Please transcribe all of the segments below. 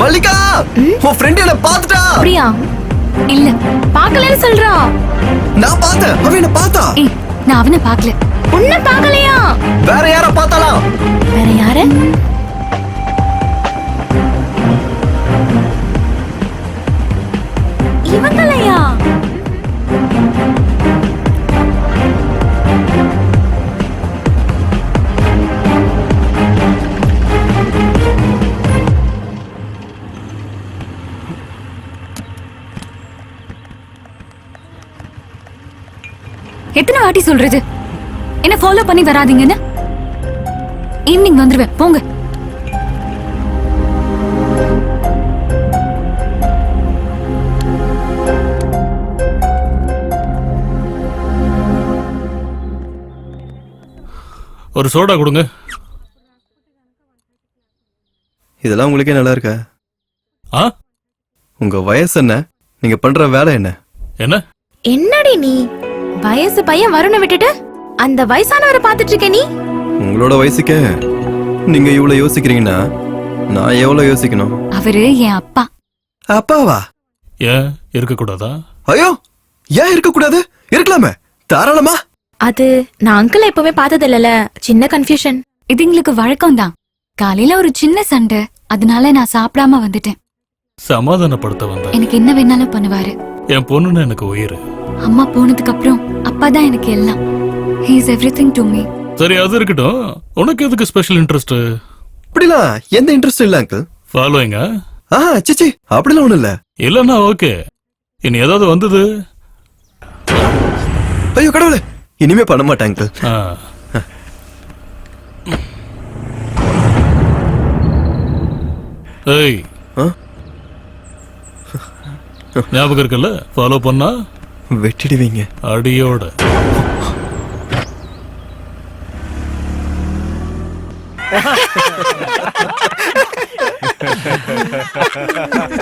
மல்லிகா! உன் ஃப்ரெண்ட் என்ன பாத்துட்டா அப்படியா? இல்ல பார்க்கலன்னு சொல்றான் நான் பார்த்தேன். அவன் என்ன பார்த்தா? நான் அவனை பார்க்கல. உன்னை பார்க்கலையா? வேற யார பார்த்தாலாம்? வேற யாரு? இவங்களையா? எத்தனை வாட்டி சொல்றது? என்ன ஃபாலோ பண்ணி வராதீங்கன்னு? ஈவினிங் வந்துருவேன். போங்க. ஒரு சோடா கொடுங்க. இதெல்லாம் உங்களுக்கே நல்லா இருக்கா? ஆ? உங்க வயசு என்ன? நீங்க பண்ற வேலை என்ன? என்ன? என்னடி நீ? வயசு பையன் வருண விட்டுட்டு அந்த வயசானவரை பாத்துட்டு இருக்க நீ? உங்களோட வயசுக்கே நீங்க இவ்வளவு யோசிக்கிறீங்கன்னா நான் எவ்வளவு யோசிக்கணும்? அவரு என் அப்பா. அப்பாவா? ஏன் இருக்கக்கூடாதா? ஐயோ ஏன் இருக்க கூடாது இருக்கலாமே. தாராளமா. அது நான் அங்கிள் எப்பவுமே பார்த்தது இல்லல சின்ன கன்ஃபியூஷன் இது எங்களுக்கு வழக்கம் தான் காலையில ஒரு சின்ன சண்டை. அதனால நான் சாப்பிடாம வந்துட்டேன். சமாதானப்படுத்த வந்தேன். எனக்கு என்ன வேணாலும் பண்ணுவாரு. என் பொண்ணுன்னு எனக்கு உயிர். அம்மா போனதுக்கு அப்புறம் அப்பா தான் எனக்கு எல்லாம். He is everything to me சரி அது இருக்கட்டும். உனக்கு எதுக்கு ஸ்பெஷல் இன்ட்ரெஸ்ட் அப்படிலாம் எந்த இன்ட்ரெஸ்ட் இல்ல அங்கிள் ஃபாலோயிங்க ஆ சிச்சி அப்படிலாம் ஒண்ணும் இல்ல. இல்லைன்னா ஓகே இனி ஏதாவது வந்தது? ஐயோ கடவுளே. இனிமே பண்ண மாட்டேன் அங்கிள் ஆ. ஏய். ஆ? ஞாபகம் இருக்குல்ல? ஃபாலோ பண்ணா? வெட்டிடுவீங்க. அடியோட.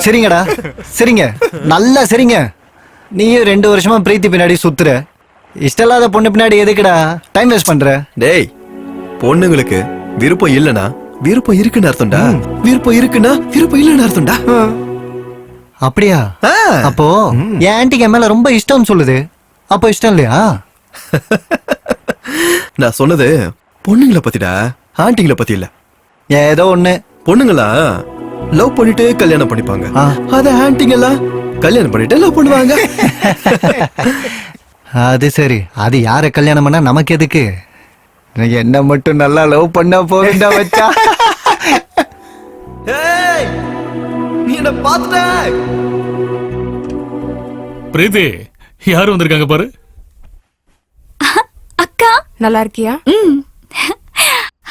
சரிங்கடா. சரிங்க. நல்லா சரிங்க. நீயும் ரெண்டு வருஷமா பிரீத்தி பின்னாடி சுத்துற. இஷ்டம் இல்லாத பொண்ணு பின்னாடி எதுக்குடா டைம் வேஸ்ட் பண்ற? டேய் பொண்ணுங்களுக்கு விருப்பம் இல்லனா விருப்பம் இருக்குன்னு அர்த்தம்டா. விருப்பம் இருக்குன்னா விருப்பம் இல்லன்னு அர்த்தம்டா. அப்படியா? ஆ. அப்போ என் ஆன்ட்டிக்கு என் மேல ரொம்ப இஷ்டம்னு சொல்லுது. அப்போ இஷ்டம் இல்லையா? நான் சொன்னது பொண்ணுங்களை பத்திடா? ஆண்டிங்களை பத்தி இல்ல. ஏதோ ஒண்ணு. பொண்ணுங்களா? லவ் பண்ணிட்டு கல்யாணம் பண்ணிப்பாங்க. ஆ. அத ஆண்டிங்களா? கல்யாணம் பண்ணிட்டு லவ் பண்ணுவாங்க. அது சரி. அது யார கல்யாணம் பண்ணா நமக்கு எதுக்கு? என்ன மட்டும் நல்லா லவ் பண்ண போகிட்டா வச்சா நீ என்ன பாத்துட்ட பிரீத்தி யார் வந்திருக்காங்க பாரு? அக்கா. நல்லா இருக்கியா? ம்.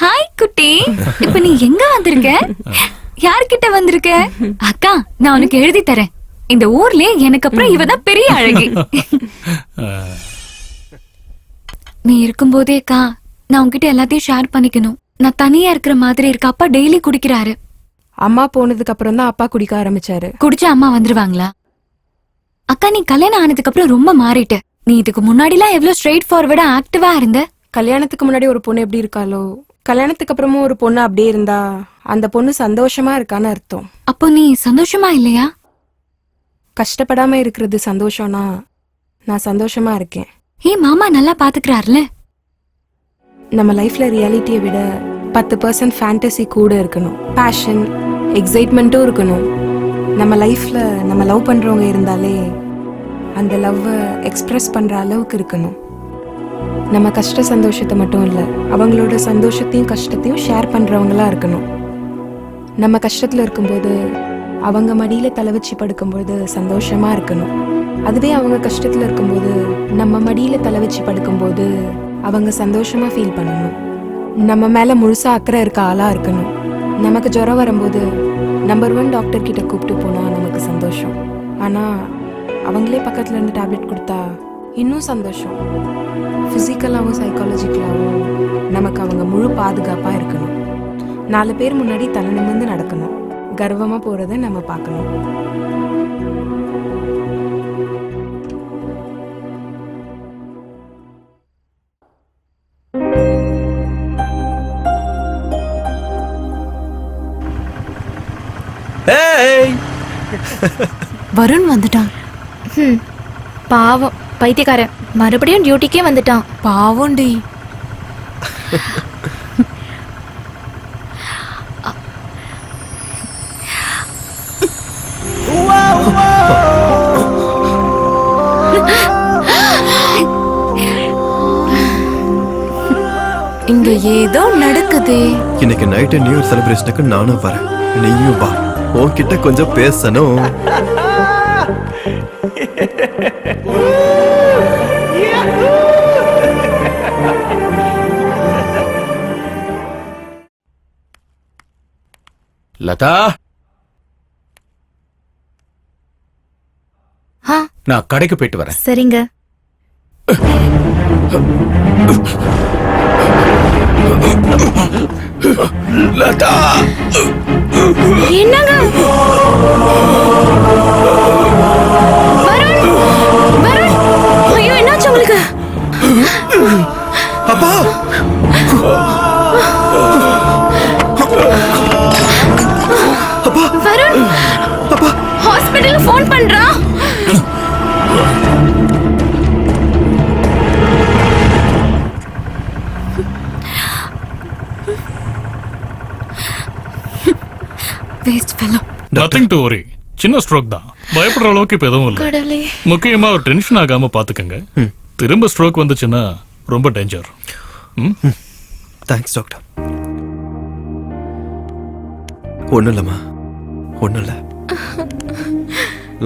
ஹாய் குட்டி. இப்ப நீ எங்க வந்திருக்க? யார்கிட்ட வந்திருக்க? அக்கா நான் உனக்கு எழுதி தரேன். இந்த ஊர்ல எனக்கு அப்புறம் இவ தான் பெரிய அழகி. நீ இருக்கும்போதே அக்கா நான் உன்கிட்ட எல்லாத்தையும் ஷேர் பண்ணிக்கணும். நான் தனியா இருக்கிற மாதிரி இருக்க. அப்பா டெய்லி குடிக்கிறாரு. அம்மா போனதுக்கு அப்புறம் தான் அப்பா குடிக்க ஆரம்பிச்சாரு. குடிச்ச அம்மா வந்துருவாங்களா? அக்கா நீ கல்யாணம் ஆனதுக்கு அப்புறம் ரொம்ப மாறிட்ட. நீ இதுக்கு முன்னாடிலாம் எவ்வளவு ஸ்ட்ரெயிட் ஃபார்வர்டா ஆக்டிவா இருந்த? கல்யாணத்துக்கு முன்னாடி ஒரு பொண்ணு எப்படி இருக்காளோ கல்யாணத்துக்கு அப்புறமும் ஒரு பொண்ணு அப்படியே இருந்தா அந்த பொண்ணு சந்தோஷமா இருக்கான்னு அர்த்தம். அப்போ நீ சந்தோஷமா இல்லையா? கஷ்டப்படாம இருக்கிறது சந்தோஷம்னா நான் சந்தோஷமா இருக்கேன். ஏன் மாமா நல்லா பாத்துக்கிறாருல? நம்ம லைஃப்ல ரியாலிட்டியை விட பத்து பர்சன்ட் ஃபேண்டசி கூட இருக்கணும். பேஷன் எக்ஸைட்மெண்ட்டும் இருக்கணும். நம்ம லைஃப்பில் நம்ம லவ் பண்ணுறவங்க இருந்தாலே அந்த லவ்வை எக்ஸ்ப்ரெஸ் பண்ணுற அளவுக்கு இருக்கணும். நம்ம கஷ்ட சந்தோஷத்தை மட்டும் இல்லை அவங்களோட சந்தோஷத்தையும் கஷ்டத்தையும் ஷேர் பண்ணுறவங்களாக இருக்கணும். நம்ம கஷ்டத்தில் இருக்கும்போது அவங்க மடியில் தலை வச்சு படுக்கும்போது சந்தோஷமாக இருக்கணும். அதுவே அவங்க கஷ்டத்தில் இருக்கும்போது நம்ம மடியில் தலை வச்சு படுக்கும்போது அவங்க சந்தோஷமாக ஃபீல் பண்ணணும். நம்ம மேல முழுசா அக்கறை இருக்க ஆளா இருக்கணும். நமக்கு ஜுரம் வரும்போது நம்பர் ஒன் டாக்டர் கிட்ட கூப்பிட்டு போனா நமக்கு சந்தோஷம். ஆனா அவங்களே பக்கத்துல இருந்து டேப்லெட் கொடுத்தா இன்னும் சந்தோஷம். ஃபிசிக்கலாகவும் சைக்காலஜிக்கலாகவும் நமக்கு அவங்க முழு பாதுகாப்பா இருக்கணும். நாலு பேர் முன்னாடி தலை நிமிர்ந்து நடக்கணும். கர்வமா போகிறத நம்ம பார்க்கணும். வருண் வந்துட்டான். பாவம். பைத்தியக்காரன். மறுபடியும் டியூட்டிக்கே வந்துட்டான். பாவம்டி. இங்க ஏதோ நடக்குதே. இன்னைக்கு நைட்டு நியூ இயர் செலிப்ரேஷனுக்கு நானும் வரேன். நீயும் வா. உன்கிட்ட கொஞ்சம் பேசணும். லதா? நான் கடைக்கு போயிட்டு வரேன். சரிங்க. லதா! என்னங்க? வருண்! உங்களுக்கு? அப்பா! வருண்! ஹாஸ்பிடல் ஃபோன் பண்றா? Waste fellow nothing to worry சின்ன ஸ்ட்ரோக் தான். பயப்படுற அளவுக்கு இப்ப எதுவும் இல்லை. கடவுளே. முக்கியமா ஒரு டென்ஷன் ஆகாம பாத்துக்கங்க. திரும்ப ஸ்ட்ரோக் வந்துச்சுன்னா ரொம்ப டேஞ்சர் தேங்க்ஸ் டாக்டர் ஒன்றும் இல்லைம்மா. ஒன்றும் இல்லை.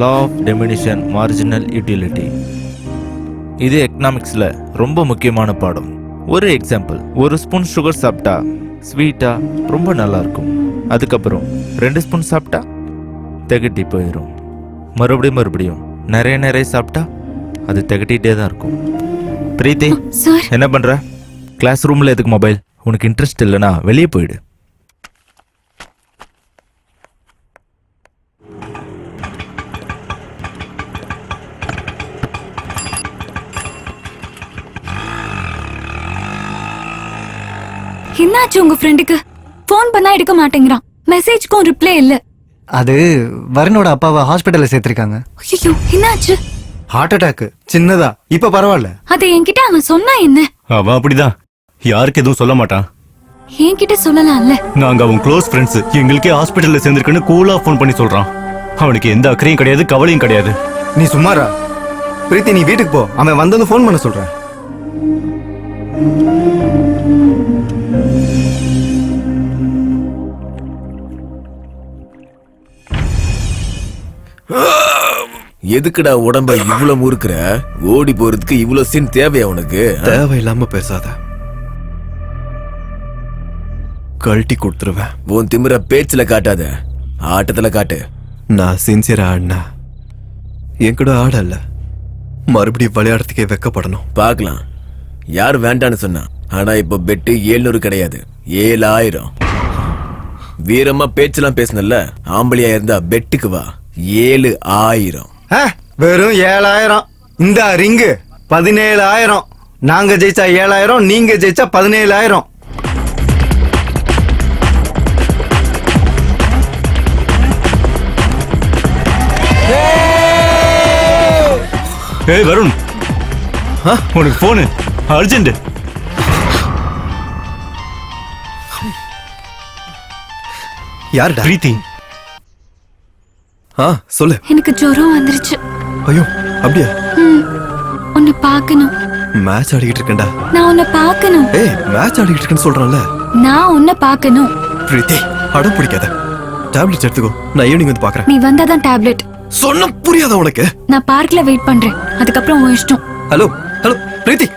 Law of diminishing marginal utility இது எக்கனாமிக்ஸில் ரொம்ப முக்கியமான பாடம். ஒரு எக்ஸாம்பிள் ஒரு ஸ்பூன் சுகர் சாப்பிட்டா ஸ்வீட்டாக ரொம்ப நல்லா இருக்கும். அதுக்கப்புறம் ரெண்டு ஸ்பூன் சாப்பிட்டா திகட்டி போயிடும் மறுபடியும் மறுபடியும் நிறைய நிறைய சாப்பிட்டா அது திகட்டிகிட்டே தான் இருக்கும். பிரீத்தி என்ன பண்ணுற கிளாஸ் ரூமில் எதுக்கு மொபைல் உனக்கு இன்ட்ரெஸ்ட் இல்லைன்னா வெளியே போயிடு. என்னாச்சு உங்க ஃப்ரெண்டுக்கு ஃபோன் பண்ணா எடுக்க மாட்டேங்கிறான். மெசேஜ்க்கும் ரிப்ளை இல்ல. அது வருணோட அப்பாவை ஹாஸ்பிட்டல்ல சேர்த்திருக்காங்க. ஐயோ என்னாச்சு? ஹார்ட் அட்டாக் சின்னதா இப்ப பரவாயில்ல. அதை என்கிட்ட அவன் சொன்னா என்ன? அவன் அப்படிதான். யாருக்கு எதுவும் சொல்ல மாட்டான். என்கிட்ட சொல்லலாம்ல. நாங்க அவன் க்ளோஸ் ஃப்ரெண்ட்ஸ் எங்களுக்கே ஹாஸ்பிட்டல்ல சேர்ந்திருக்குன்னு கூலா ஃபோன் பண்ணி சொல்றான். அவனுக்கு எந்த அக்கறையும் கிடையாது கவலையும் கிடையாது. நீ சும்மாரா? பிரீத்தி நீ வீட்டுக்கு போ. அவன் வந்தது ஃபோன் பண்ண சொல்றேன். எதுக்குடா உடம்ப இவ்வளவு முறுக்குற? ஓடி போறதுக்கு இவ்வளவு சீன் தேவையா உனக்கு தேவையில்லாம பேசாத. கழட்டி கொடுத்துருவேன். உன் திமிர பேச்சுல காட்டாத. ஆட்டத்துல காட்டு. நான் சின்சியரா ஆடினா என் கூட ஆடல. மறுபடியும் விளையாடுறதுக்கே வெக்கப்படணும். பார்க்கலாம். யார் வேண்டான்னு சொன்னா. ஆனா இப்ப பெட்டு ஏழ்நூறு கிடையாது. ஏழாயிரம். வீரமா பேச்செல்லாம் பேசுனல்ல. ஆம்பளையா இருந்தா பெட்டுக்கு வா. ஏழு ஆயிரம். வெறும் ஏழாயிரம். இந்த ரிங்கு பதினேழாயிரம். நாங்க ஜெயிச்சா ஏழாயிரம் நீங்க ஜெயிச்சா பதினேழாயிரம். ஏய் வருண். உனக்கு போனு அர்ஜென்ட் யாருடா? பிரீத்தி. ஆ சொல்லு. எனக்கு ஜுரம் வந்துருச்சு. ஐயோ அப்படியா? உன்னை பார்க்கணும். மேட்ச் ஆடிக்கிட்டு இருக்கேன்டா. நான் உன்னை பார்க்கணும். ஏய் மேட்ச் ஆடிக்கிட்டு இருக்கேன்னு சொல்றான்ல. நான் உன்னை பார்க்கணும். பிரீத்தி அடம் பிடிக்காத. டேப்லெட்ஸ் எடுத்துக்கோ. நான் ஈவினிங் வந்து பாக்குறேன் நீ வந்தாதான் டேப்லெட் சொன்ன புரியாதா உனக்கு? நான் பார்க்ல வெயிட் பண்றேன். அதுக்கப்புறம் உன் இஷ்டம். Hello hello Preethi.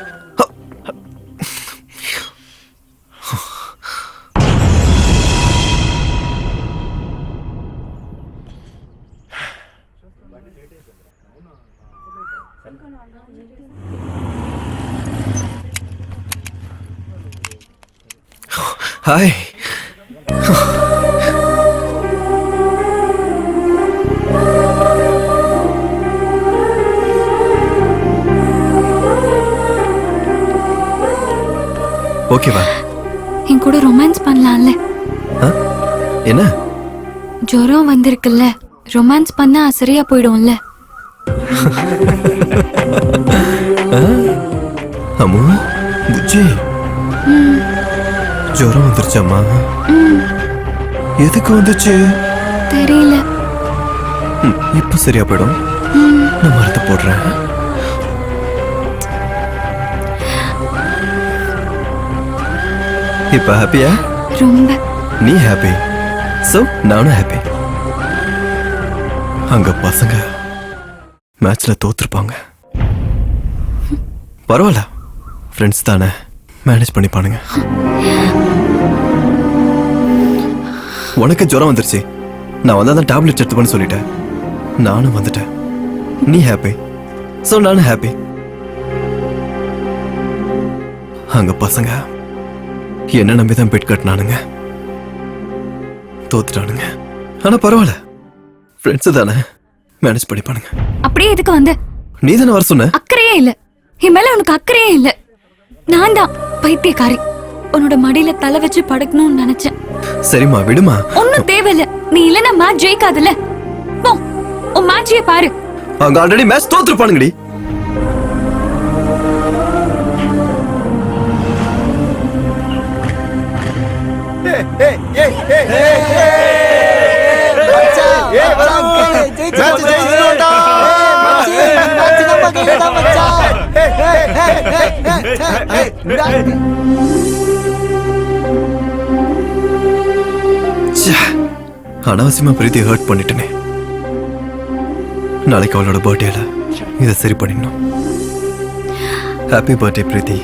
ஹாய். ஓகேவா என் கூட ரொமான்ஸ் பண்ணலாம்ல? என்ன? ஜுரம் வந்திருக்குல்ல. ரொமான்ஸ் பண்ணா சரியா போயிடும்ல. அம்மு புஜ்ஜி ஜுரம் வந்துருச்சாம்மா? எதுக்கு வந்துச்சு? தெரியல. இப்ப சரியா போயிடும். நான் மருந்து போடுறேன். இப்ப ஹாப்பியா ரொம்ப. நீ ஹாப்பி சோ நானும் ஹாப்பி அங்க பசங்க மேட்ச்ல தோத்துருப்பாங்க. பரவாயில்ல. ஃப்ரெண்ட்ஸ் தானே. மேனேஜ் பண்ணிப்பானுங்க உனக்கு ஜுரம் வந்துருச்சு. நான் வந்தா தான் டேப்லெட் எடுத்து பண்ணி சொல்லிட்டேன். நானும் வந்துட்டேன். நீ ஹாப்பி சோ நானும் ஹாப்பி அங்க பசங்க என்ன நம்பி தான் பெட் கட்டினானுங்க. தோத்துட்டானுங்க. ஆனா பரவாயில்ல. ஃப்ரெண்ட்ஸ் தானே. மேனேஜ் பண்ணிப்பானுங்க அப்படியே எதுக்கு வந்த? நீ தானே வர சொன்ன? அக்கறையே இல்ல. என் மேல உனக்கு அக்கறையே இல்ல. நான் தான் பைத்தியக்காரி உன்னோட மடியில தலை வச்சு படுக்கணும்னு நினைச்சேன் சரிம்மா விடுமா ஒன்னும் தேவையில்ல நீ இல்லனா மேட்ச் ஜெயிக்காதுல்ல போ உன் மேட்சையே பாரு அங்க ஆல்ரெடி மேட்ச் தோத்துருப்பானுங்கடி ச்சே, அனாவசியமா பிரீத்தி ஹர்ட் பண்ணிட்டேனே. நாளைக்கு அவளோட பர்த்டேல இதை சரி பண்ணிடணும். Happy birthday Preethi.